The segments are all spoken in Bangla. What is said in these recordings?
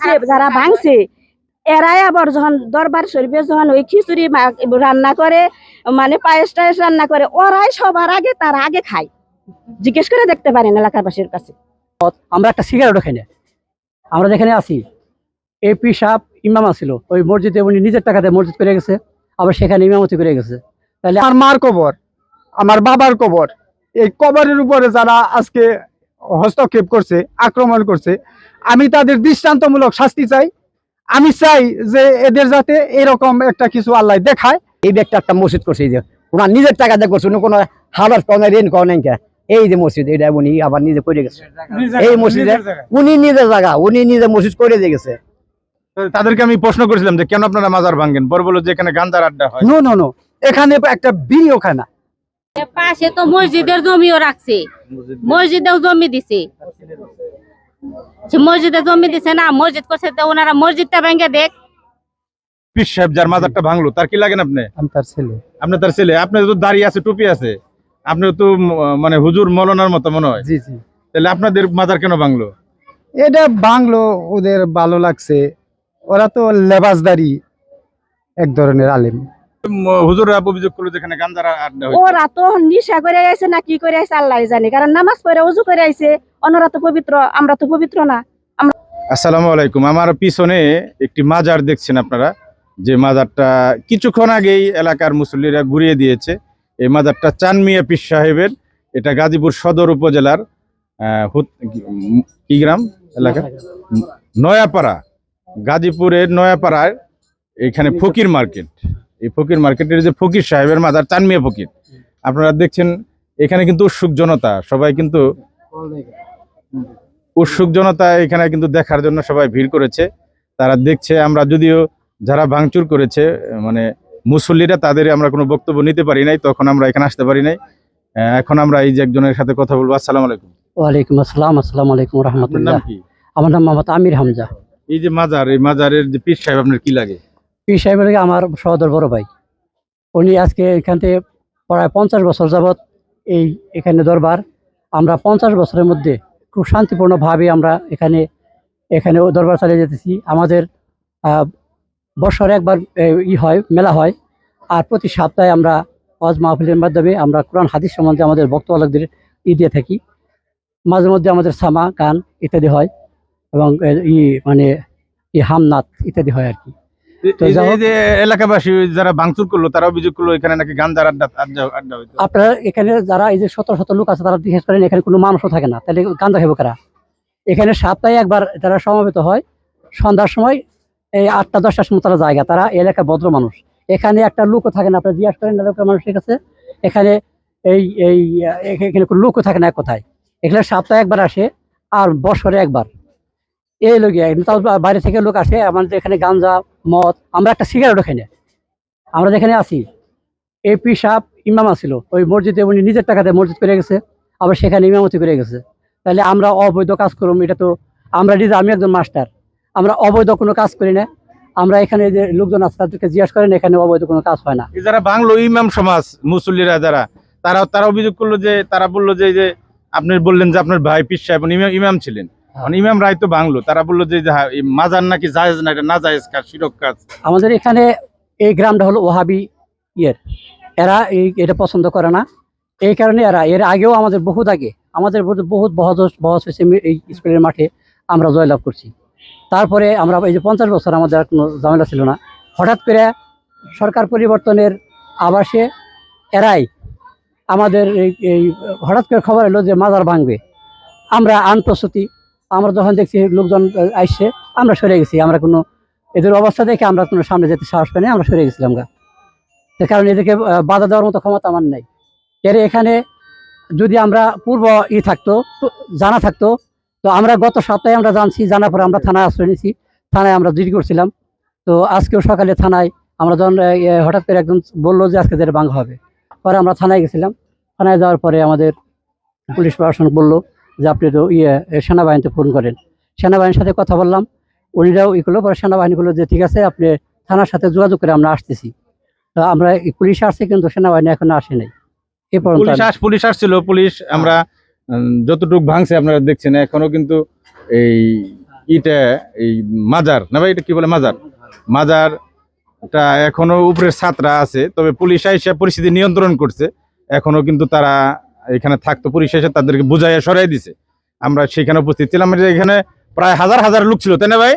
ভাঙছে যারা ভাঙছে এরাই আবার যখন দরবার শরীফে যখন ওই খিচুড়ি রান্না করে মানে পায়েস টায়েস রান্না করে ওরাই সবার আগে তার আগে খায়। জিজ্ঞেস করে দেখতে পারেন এলাকাবাসীর কাছে। আমরা একটা সিগারেট খাই না। আমরা যেখানে আছি এপি সাহেব ইমাম আছিল। ওই মসজিদে উনি নিজের টাকাতে মসজিদ করে গেছে আবার সেখানে ইমামতি করে গেছে। তাহলে আমার মার কবর আমার বাবার কবর এই কবরের উপরে যারা আজকে হস্তক্ষেপ করছে আক্রমণ করছে। আমি তাদের দৃষ্টান্তমূলক শাস্তি চাই। আমি চাই যে এদের যাতে এরকম একটা কিছু আল্লাহ দেখায়। এই ব্যক্তি একটা মসজিদ করছে এই যে ওনার নিজের টাকা দিয়ে করছে কোনো হালার কোনো ঋণ করে কে। এই যে মসজিদ এটা উনি আবার নিজে করে গেছে। এই মসজিদে উনি নিজের জায়গা উনি নিজে মসজিদ করে দিয়ে গেছে। তাদেরকে আমি প্রশ্ন করেছিলাম যে কেন আপনারা মাজার ভাঙেন? বড় বলো যে এখানে গান্দার আড্ডা হয়। নো নো নো এখানে একটা বিনিয়োগ হয় না। পাশে তো মসজিদের জমিও রাখছে। মসজিদেও জমি দিছে। মসজিদে জমি দিছে না মসজিদ করছে তো ওনারা মসজিদটা ভেঙে দেখ। পীর সাহেব যার মাজারটা ভাঙলো তার কি লাগেন আপনি? আমি তার ছেলে। আপনার তার ছেলে। আপনার তো দাড়ি আছে টুপি আছে। আপনি তো মানে হুজুর মলনার মতো মনে হয়। জি জি। তাহলে আপনাদের মাজার কেন ভাঙলো? এটা বাংলো ওদের ভালো লাগছে। ওরা তো লেবাসদারি এক ধরনের আলেম। হুজুররা অভিযোগ করল যেখানে গান্দার আড্ডা ওরা তো নিশা করে আইছে না কি করে আইছে আল্লাহ জানে। কারণ নামাজ পড়ে উজু করে আইছে অন্যরা তো পবিত্র আমরা তো পবিত্র না। আসসালামু আলাইকুম। আমার পিছনে একটি মাজার দেখছেন আপনারা। যে মাজারটা কিছুক্ষণ আগেই এলাকার মুসল্লিরা ঘুরিয়ে দিয়েছে। এই মাজারটা চানমিয়া পীর সাহেবের। এটা গাজীপুর সদর উপজেলার আহ, হুত- উম, কি গ্রাম এলাকা? নয়াপাড়া। গাজীপুরের নয়াপাড়ায় এখানে ফকির মার্কেট। এই ফকির মার্কেটের যে ফকির সাহেবের মাজার চানমিয়া ফকির আপনারা দেখছেন এখানে কিন্তু উৎসুক জনতা সবাই কিন্তু উৎসুক জনতা এখানে কিন্তু দেখার জন্য সবাই ভিড় করেছে। তারা দেখছে আমরা যদিও যারা ভাঙচুর করেছে মানে মুসল্লিরা তাদের আমরা কোনো বক্তব্য নিতে পারি নাই তখন আমরা এখানে আসতে পারি নাই। এখন আমরা এই যে একজনের সাথে কথা বলব আসসালাম আলাইকুম। ওয়ালাইকুম আসসালাম আসসালামু আলাইকুম রহমতুল্লাহ। আমার নাম মোহাম্মদ আমির হামজা। এই যে মাজার এই মাজারের যে পীর সাহেব আপনার কি লাগে? পীর সাহেবের আমার সহদর বড় ভাই। উনি আজকে এখান থেকে প্রায় পঞ্চাশ বছর যাবৎ এই এখানে দরবার। আমরা পঞ্চাশ বছরের মধ্যে খুব শান্তিপূর্ণভাবে আমরা এখানে এখানে দরবার চালিয়ে যেতেছি। আমাদের বছরে একবার ই হয়, মেলা হয়। আর প্রতি সপ্তাহে আমরা ওয়াজ মাহফিলের মাধ্যমে আমরা কোরআন, হাদিস সম্বন্ধে আমাদের বক্তব্যদের ই দিয়ে থাকি। মাঝে মধ্যে আমাদের সামা, গান ইত্যাদি হয় এবং ই মানে ই হামনাথ ইত্যাদি হয় আর কি। এলাকাবাসী যারা ভাঙচুর করল তারা অভিযোগ করল এখানে নাকি আড্ডা আড্ডা হইতো। আপনারা এখানে যারা এই যে শত শত লোক আছে তারা জিজ্ঞেস করেন এখানে কোনো মানুষও থাকে না। তাহলে খাব কারা? এখানে সপ্তাহে একবার তারা সমবেত হয় সন্ধ্যার সময় এই আটটা দশটার সময় তারা জায়গা তারা এই এলাকার ভদ্র মানুষ। এখানে একটা লোকও থাকে না আপনারা জিজ্ঞেস করেন এলাকার মানুষের কাছে? এখানে এই এই এখানে কোনো লোকও থাকে না এক কথায়। এখানে সপ্তাহে একবার আসে আর বছরে একবার। এই লোকে তাও বাইরে থেকে লোক আসে আমাদের এখানে গাঞ্জা মদ, আমরা একটা সিগারেটও খাই না। আমরা যেখানে আছি এপি সাহেব ইমাম আছিল। ওই মসজিদে উনি নিজের টাকাতে মসজিদ করে গেছে, আবার সেখানে ইমামতি করে গেছে। তাহলে আমরা অবৈধ কাজ করুম, এটা তো আমরা নিজে, আমি একজন মাস্টার। আমরা অবৈধ কোনো কাজ করি না। আমরা এখানে যে লোকজন আছে, তাদেরকে জিজ্ঞাসা করেন, এখানে অবৈধ কোনো কাজ হয় না। যারা বাংলো ইমাম সমাজ, মুসল্লিরা যারা তারা তারা অভিযোগ করল যে, তারা বলল যে আপনি বললেন যে আপনার ভাই পীর সাহেব ইমাম ছিলেন। মানে ইমাম রায় তো বাংলো তারা বলল যে হ্যাঁ, মাজার নাকি জায়েজ না এটা না জায়েজ কাজ শিরক কাজ। আমাদের এখানে এই গ্রামটা হলো ওহাবি ইয়ের। এরা এই এটা পছন্দ করে না। এই কারণে এরা এর আগেও আমাদের বহুত আগে আমাদের বহুত বহজ বহস হয়েছে এই স্কুলের মাঠে আমরা জয়লাভ করছি। তারপরে আমরা এই যে পঞ্চাশ বছর আমাদের কোনো ঝামেলা ছিল না। হঠাৎ করে সরকার পরিবর্তনের আবাসে এরাই আমাদের এই হঠাৎ করে খবর এলো যে মাজার ভাঙবে। আমরা আনপ্রস্তুতি আমরা যখন দেখছি লোকজন আসছে আমরা সরে গেছি। আমরা কোনো, এদের অবস্থা দেখে আমরা কোনো সামনে যেতে সাহস পাই আমরা সরে গেছিলাম গা। কারণে এদেরকে বাধা দেওয়ার মতো ক্ষমতা আমার নেই। এর এখানে যদি আমরা পূর্ব ই থাকতো জানা থাকতো, তো আমরা গত সপ্তাহে আমরা জানছি, জানার পরে আমরা থানায় আশ্রয় নিয়েছি। থানায় আমরা জিডি করছিলাম। তো আজকেও সকালে থানায় আমরা যখন হঠাৎ করে একজন বলল যে আজকে যেটা ভাঙা হবে, পরে আমরা থানায় গেছিলাম। থানায় যাওয়ার পরে আমাদের পুলিশ প্রশাসন বলল যে আপনি তো ইয়ে সেনাবাহিনীতে ফোন করেন। সেনাবাহিনীর সাথে কথা বললাম উনিরাও ই করল পরে সেনাবাহিনী করল যে ঠিক আছে আপনি থানার সাথে যোগাযোগ করে আমরা আসতেছি। আমরা পুলিশ আসছে কিন্তু সেনাবাহিনী এখন আসে নাই। এ পর্যন্ত পুলিশ আসছিল পুলিশ আমরা উম, যতটুকু ভাঙছে আপনারা দেখছেন এখনও কিন্তু এই ইটা এই মাজার না ভাই এটা কি বলে মাজার? মাজার মাজারটা এখনও উপরের ছাত্রা আছে তবে পুলিশ এসে পরিস্থিতি নিয়ন্ত্রণ করছে। এখনও কিন্তু তারা এখানে থাকতো এসে তাদেরকে বুঝাইয়া সরাই দিছে। আমরা সেখানে উপস্থিত ছিলাম যে এখানে প্রায় হাজার হাজার লোক ছিল, তাই না ভাই?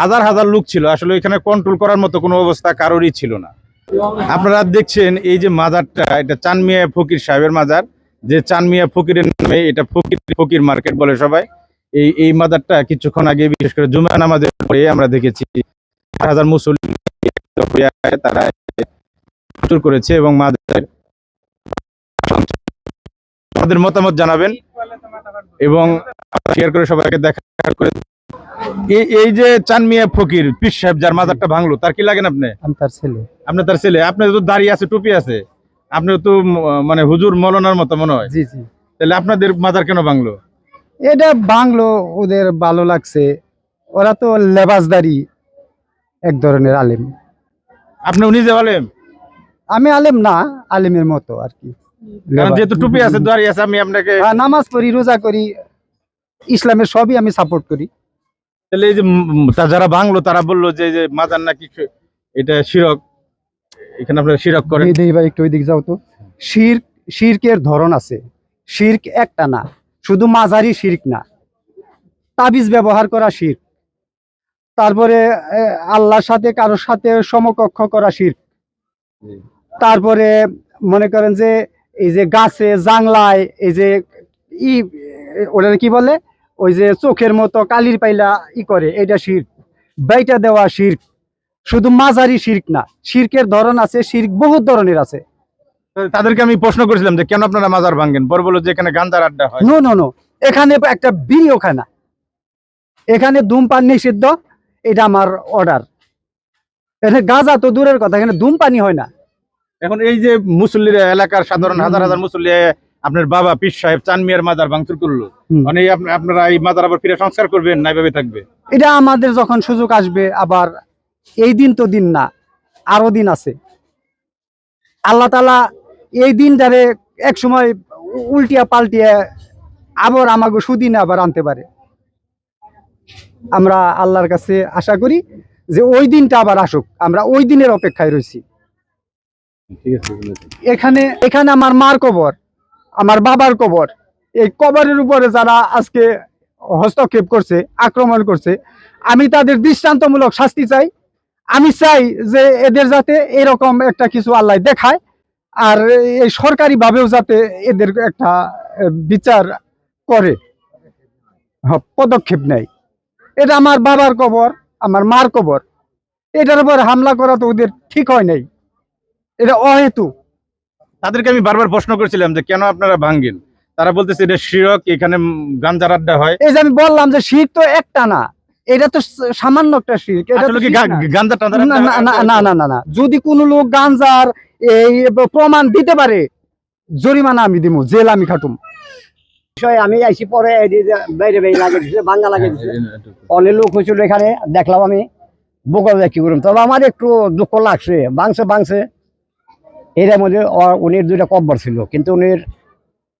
হাজার হাজার লোক ছিল। আসলে এখানে কন্ট্রোল করার মতো কোনো অবস্থা কারোরই ছিল না। আপনারা দেখছেন এই যে মাজারটা, এটা চানমিয়া ফকির সাহেবের মাজার। যে চানমিয়া ফকিরের নামে এটা ফকির ফকির মার্কেট বলে সবাই। এই এই মাজারটা কিছুক্ষণ আগে, বিশেষ করে জুমা নামাজের পরে আমরা দেখেছি। হাজার মুসলিম তারা করেছে এবং মাজার আমাদের মতামত জানাবেন এবং শেয়ার করে সবাইকে দেখা করে এই যে চানমিয়া ফকির পিস সাহেব যার মাজারটা ভাঙলো তার কি লাগেন আপনি? আমি তার ছেলে। আপনার তার ছেলে। আপনার তো দাড়ি আছে টুপি আছে। আপনার তো মানে হুজুর মলনার মতো মনে হয়। জি জি। তাহলে আপনাদের মাজার কেন ভাঙলো? এটা বাংলো ওদের ভালো লাগছে। ওরা তো লেবাসদারি এক ধরনের আলেম। আপনিও নিজে আলেম? আমি আলেম না আলেমের মতো আর কি। যেহেতু টুপি আছে আছে আমি আপনাকে হ্যাঁ, নামাজ পড়ি রোজা করি ইসলামের সবই আমি সাপোর্ট করি। তাহলে এই যে যারা ভাঙলো তারা বলল যে যে মাজার এটা শিরক এখানে আপনারা শিরক করেন। এই ভাই একটু ওইদিকে যাও তো। শির্ক শির্কের ধরন আছে। শির্ক একটা না শুধু মাঝারি শির্ক না। তাবিজ ব্যবহার করা শির্ক। তারপরে আল্লাহর সাথে কারোর সাথে সমকক্ষ করা শির্ক। তারপরে মনে করেন যে এই যে গাছে জাংলায় এই যে ই ওটা কি বলে? ওই যে চোখের মতো কালির পাইলা ই করে এটা শির্ক। বাইটা দেওয়া শির্ক। শুধু মাঝারি শির্ক না শির্কের ধরন আছে শির্ক বহুত ধরনের আছে। তাদেরকে আমি প্রশ্ন করেছিলাম যে কেন আপনারা মাজার ভাঙেন? পর বলল যে এখানে গান্দার আড্ডা হয়। No no no. এখানে একটা বিড়িও খায় না এখানে ধূমপান নিষিদ্ধ এটা আমার অর্ডার এখানে গাঁজা তো দূরের কথা এখানে ধূমপানি হয় না। এখন এই যে মুসল্লিরা এলাকার সাধারণ হাজার হাজার মুসল্লি আপনার বাবা পীর সাহেব চানমিয়ার মাজার ভাঙচুর করল। মানে আপনারা এই মাজার আবার ফিরে সংস্কার করবেন না এভাবে থাকবে? এটা আমাদের যখন সুযোগ আসবে আবার এই দিন তো দিন না আরও দিন আছে। আল্লাহ তালা এই দিনটারে এক সময় উল্টিয়া পাল্টিয়া আবার আমাকে সুদিনে আবার আনতে পারে। আমরা আল্লাহর কাছে আশা করি যে ওই দিনটা আবার আসুক আমরা ওই দিনের অপেক্ষায় রয়েছি। এখানে এখানে আমার মার কবর আমার বাবার কবর। এই কবরের উপরে যারা আজকে হস্তক্ষেপ করছে আক্রমণ করছে আমি তাদের দৃষ্টান্তমূলক শাস্তি চাই। আমি চাই যে এদের যাতে এরকম একটা কিছু আল্লাহ দেখায় আর এই সরকারি ভাবেও যাতে এদের একটা বিচার করে হ, পদক্ষেপ নেয়। এটা আমার বাবার কবর আমার মার কবর। এটার উপর হামলা করা তো ওদের ঠিক হয় নাই। এটা অহেতু তাদেরকে আমি বারবার প্রশ্ন করেছিলাম যে কেন আপনারা ভাঙ্গেন তারা বলতেছে এটা শিরক এখানে গাঞ্জার আড্ডা হয় এই যে আমি বললাম যে শির তো একটা না এটা তো সামান্য একটা শিরক না। গাঞ্জা না না না না না না না যদি কোন লোক গাঞ্জার এই প্রমাণ দিতে পারে জরিমানা আমি দিব জেল আমি খাটুম বিষয়ে আমি আইসি পরে বাইরে বাইরে লাগে দিছে বাঙ্গা লাগে দিছে অনেক লোক হয়েছিল এখানে দেখলাম আমি বোকা কি করুন তবে আমার একটু দুঃখ লাগছে বাংছে বাংছে এর মধ্যে উনির দুইটা কব্বর ছিল কিন্তু উনির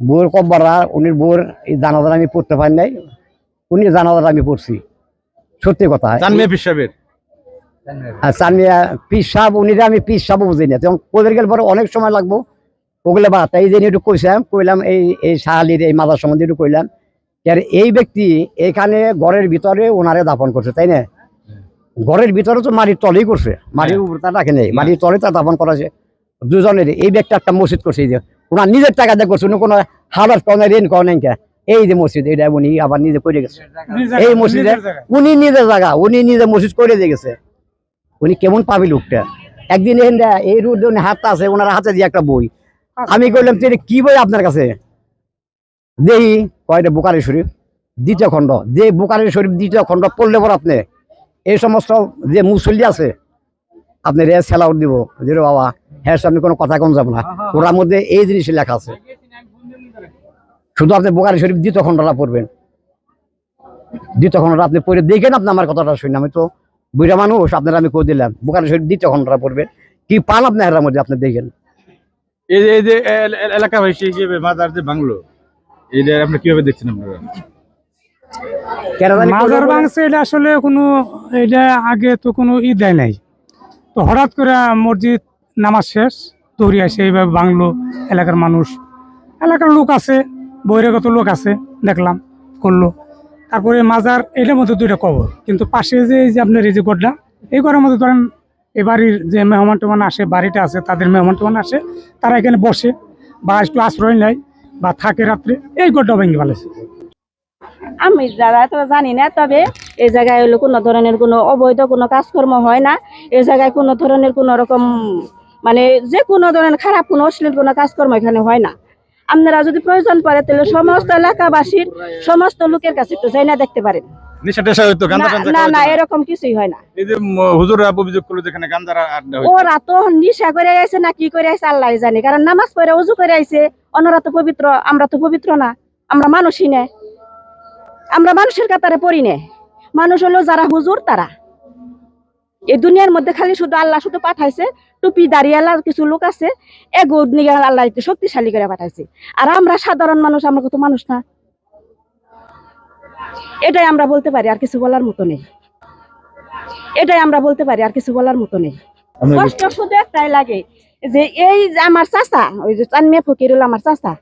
বউয়ের কব্বররা উনির বউয়ের এই জানাজার আমি পড়তে পারি নাই উনি জানাজার আমি পড়ছি। সত্যি কথা চানমিয়া পিস সাহেব উনিরা আমি পিস সাহেব বুঝি না তখন কোদের গেলে পরে অনেক সময় লাগবো ওগুলো বাদ এই যে একটু কইছিলাম কইলাম এই এই শাহালির এই মাদার সম্বন্ধে একটু কইলাম আর এই ব্যক্তি এখানে ঘরের ভিতরে ওনারে দাপন করছে তাই না? ঘরের ভিতরে তো মাটির তলেই করছে মাটির উপর তা রাখে নেই মাটির তলে তা দাপন করেছে দুজনের এই ব্যক্তি একটা মসজিদ করছে এই যে ওনার নিজের টাকা দিয়ে করছে উনি কোনো হাওলার কোনো ঋণ করে নাই এই যে মসজিদ এটা উনি আবার নিজে করে গেছে। এই মসজিদে উনি নিজের জায়গা উনি নিজে মসজিদ করে দিয়ে গেছে। উনি কেমন পাবি লোকটা? একদিন এই রোড হাতটা আছে ওনার হাতে দিয়ে একটা বই। আমি কইলাম তুই কি বই আপনার কাছে? দেখি কয়টা বুকারি শরীফ? দ্বিতীয় খণ্ড। যে বুকারি শরীফ দ্বিতীয় খণ্ড পড়লে পর আপনি এই সমস্ত যে মুসল্লি আছে আপনি রে সেল আউট দিব। যে বাবা হ্যাঁ সামনে কোনো কথা কম যাব না। ওরার মধ্যে এই জিনিসই লেখা আছে। শুধু আপনি বুকারি শরীফ দ্বিতীয় খণ্ডটা পড়বেন। দ্বিতীয় খণ্ডটা আপনি পড়ে দেখেন আপনি আমার কথাটা শুনে। আমি তো বুড়া মানুষ আপনারা আমি করে দিলাম? বুকারি শরীফ দ্বিতীয় খণ্ডটা পড়বেন। কি পান আপনি এর মধ্যে? আপনি দেখেন। এই যে এই যে এল- এল- এলাকাবাসী হিসেবে মাজার যে ভাঙলো এটা আপনি কীভাবে দেখছেন আপনারা? মাজার ভাঙছে এটা আসলে কোনো এটা আগে তো কোনো ই দেয় নাই। তো হঠাৎ করে মসজিদ নামাজ শেষ, দৌড়ি আসে এইভাবে বাংলো এলাকার মানুষ। এলাকার লোক আছে, বহিরাগত লোক আছে, দেখলাম, করল। তারপরে মাজার, এটার মধ্যে দুইটা কবর। কিন্তু পাশে যে এই যে আপনার এই যে গড্ডা, এই ঘরের মধ্যে ধরেন এই বাড়ির যে মেহমান টেহমান আসে, বাড়িটা আছে, তাদের মেহমান টেহমান আসে, তারা এখানে বসে বা একটু আশ্রয় নেয় বা থাকে রাত্রে, এই গড্ডা ভেঙে ফেলেছে। আমি যারা তো জানি না, তবে এই জায়গায় হলো কোনো ধরনের কোনো অবৈধ কোনো কাজকর্ম হয় না। এই জায়গায় কোনো ধরনের কোনো রকম মানে যে কোনো ধরনের খারাপ কোনো অশ্লীল কোনো কাজকর্ম এখানে হয় না। আপনারা যদি প্রয়োজন পড়ে তাহলে সমস্ত এলাকাবাসীর সমস্ত লোকের কাছে একটু যাই না দেখতে পারেন। নেশা টেশা হইতো গান্দা না- না খাওয়া না হইতো না? এরকম কিছুই হয় না। এই যে হুজুররা অভিযোগ করল যেখানে গান্দার ওরা তো নিশা করে আইছে না কি করে আইছে আল্লাহ জানে। কারণ নামাজ পড়ে উজু করে আইছে অন্যরা তো পবিত্র আমরা তো পবিত্র না আমরা মানুষই না। আমরা মানুষের কাতারে পড়ি না। মানুষ হলো যারা হুজুর তারা। এই দুনিয়ার মধ্যে খালি শুধু আল্লাহ শুধু পাঠাইছে টুপি দাঁড়িয়ালার কিছু লোক আছে এগো নিয়ে আল্লাহ একটু শক্তিশালী করে পাঠাইছে। আর আমরা সাধারণ মানুষ আমরা কত মানুষ না। এটাই আমরা বলতে পারি আর কিছু বলার মতো নেই। এটাই আমরা বলতে পারি আর কিছু বলার মতো নেই। কষ্ট শুধু একটাই লাগে যে এই যে আমার চাচা ওই যে চানমিয়া ফকির হলো আমার চাচা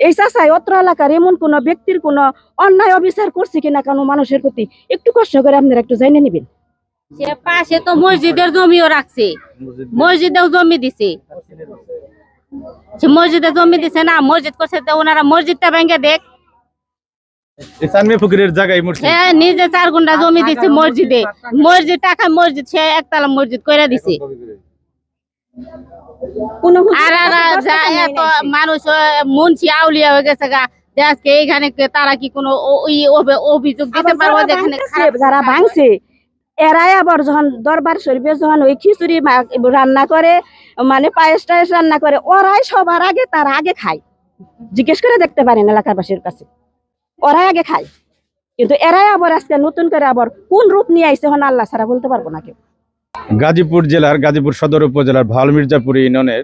এই চাচাই অত্র এলাকার এমন কোন ব্যক্তির কোন অন্যায় অবিচার করছে কিনা কোনো মানুষের প্রতি একটু কষ্ট করে আপনারা একটু জানিয়ে নেবেন। সে পাশে তো মসজিদের জমিও রাখছে। মসজিদেও জমি দিছে। সে মসজিদে জমি দিছে না মসজিদ করছে তো ওনারা মসজিদটা ভেঙে দেখ। ফকিরের জায়গায় মসজিদ। হ্যাঁ নিজে চার গুন্ডা জমি দিছে মসজিদে। মসজিদ টাকা মসজিদ সে একতলা মসজিদ করে দিছে। আর আর আর এত মানুষ মুন্সি আউলিয়া হয়ে গেছে গা। যে আজকে এইখানে তারা কি কোনো ও- অভিযোগ দিতে পারব যারা ভাঙছে এরাই আবার যখন দরবার শরীফে যখন ওই খিচুড়ি রান্না করে মানে পায়েস টায়েস রান্না করে, ওরাই সবার আগে তার আগে খায়। জিজ্ঞেস করে দেখতে পারেন এলাকাবাসীর কাছে। ওরাই আগে খায়। কিন্তু এরাই আবার আজকে নতুন করে আবার কোন রূপ নিয়ে আইছে হন আল্লাহ ছাড়া বলতে পারব না কেউ। গাজীপুর জেলার, গাজীপুর সদর উপজেলার ভালো মির্জাপুর ইউনিয়নের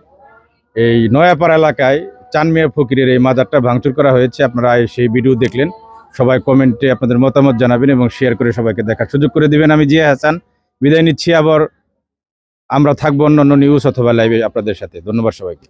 এই নয়াপাড়া এলাকায় চানমিয়া ফকিরের এই মাজারটা ভাঙচুর করা হয়েছে। আপনারা সেই ভিডিও দেখলেন। সবাই কমেন্টে আপনাদের মতামত জানাবেন এবং শেয়ার করে সবাইকে দেখার সুযোগ করে দিবেন। আমি জিয়া হাসান, বিদায় নিচ্ছি আবার। আমরা থাকব অন্য অন্য নিউজ অথবা লাইভে আপনাদের সাথে। ধন্যবাদ সবাইকে।